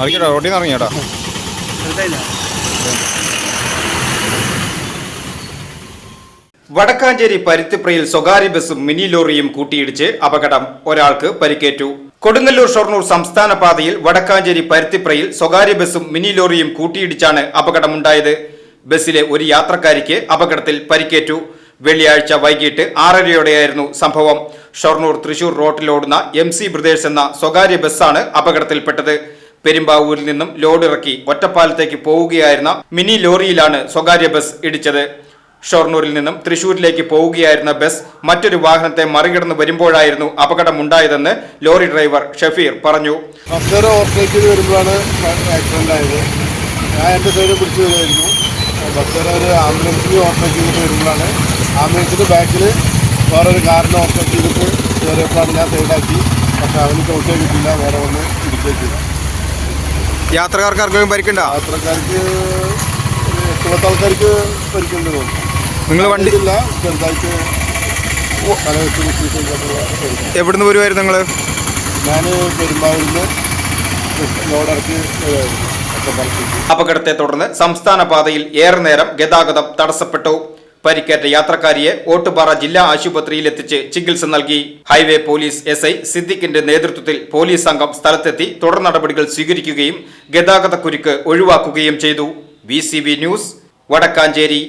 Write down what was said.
മറിക്കട്ടോ റോട്ടിൽ നിന്ന് വടക്കാഞ്ചേരി പരുത്തിപ്രയിൽ സ്വകാര്യ ബസും മിനി ലോറിയും കൂട്ടിയിടിച്ച് അപകടം ഒരാൾക്ക് പരിക്കേറ്റു. കൊടുങ്ങല്ലൂർ ഷൊർണൂർ സംസ്ഥാന പാതയിൽ വടക്കാഞ്ചേരി പരുത്തിപ്രയിൽ സ്വകാര്യ ബസും മിനി ലോറിയും കൂട്ടിയിടിച്ചാണ് അപകടമുണ്ടായത്. ബസ്സിലെ ഒരു യാത്രക്കാരിക്ക് അപകടത്തിൽ പരിക്കേറ്റു. വെള്ളിയാഴ്ച വൈകിട്ട് ആറരയോടെയായിരുന്നു സംഭവം. ഷൊർണൂർ തൃശൂർ റോഡിലോടുന്ന എം സി ബ്രദേഴ്സ് എന്ന സ്വകാര്യ ബസ്സാണ് അപകടത്തിൽപ്പെട്ടത്. പെരുമ്പാവൂരിൽ നിന്നും ലോഡ് ഇറക്കി ഒറ്റപ്പാലത്തേക്ക് പോവുകയായിരുന്ന മിനി ലോറിയിലാണ് സ്വകാര്യ ബസ് ഇടിച്ചത്. ഷൊർണൂരിൽ നിന്നും തൃശൂരിലേക്ക് പോവുകയായിരുന്ന ബസ് മറ്റൊരു വാഹനത്തെ മറികടന്ന് വരുമ്പോഴായിരുന്നു അപകടമുണ്ടായതെന്ന് ലോറി ഡ്രൈവർ ഷഫീർ പറഞ്ഞു. ഓവർടേക്ക് വരുമ്പോഴാണ് ആക്സിഡന്റ് ആയത്. ഞാൻ ഒരു ആംബുലൻസിന് ഓവർടേക്ക് ചെയ്തിട്ട് വരുമ്പോഴാണ്. ബാക്കിൽ ഞാൻ സൈഡാക്കി പക്ഷെ അവന് കിട്ടില്ല വേറെ ഒന്ന് ചെയ്തു. യാത്രക്കാർക്ക് ആർക്കും പരിക്കണ്ട? യാത്രക്കാർക്ക് ഒരു എട്ട് പത്ത് ആൾക്കാർക്ക് പരിക്കുണ്ട് നിങ്ങൾ വണ്ടി ഇല്ല ചെറുതായിട്ട് എവിടുന്ന് വരുമായിരുന്നു നിങ്ങൾ ഞാൻ ലോഡിറക്കി അപകടത്തെ തുടർന്ന് സംസ്ഥാന പാതയിൽ ഏറെ നേരം ഗതാഗതം തടസ്സപ്പെട്ടു. പരിക്കേറ്റ യാത്രക്കാരിയെ ഓട്ടുപാറ ജില്ലാ ആശുപത്രിയിൽ എത്തിച്ച് ചികിത്സ നൽകി. ഹൈവേ പോലീസ് എസ് ഐ സിദ്ദിഖിന്റെ നേതൃത്വത്തിൽ പോലീസ് സംഘം സ്ഥലത്തെത്തി തുടർ നടപടികൾ സ്വീകരിക്കുകയും ഗതാഗത കുരുക്ക് ഒഴിവാക്കുകയും ചെയ്തു. V news Vadakkancherry.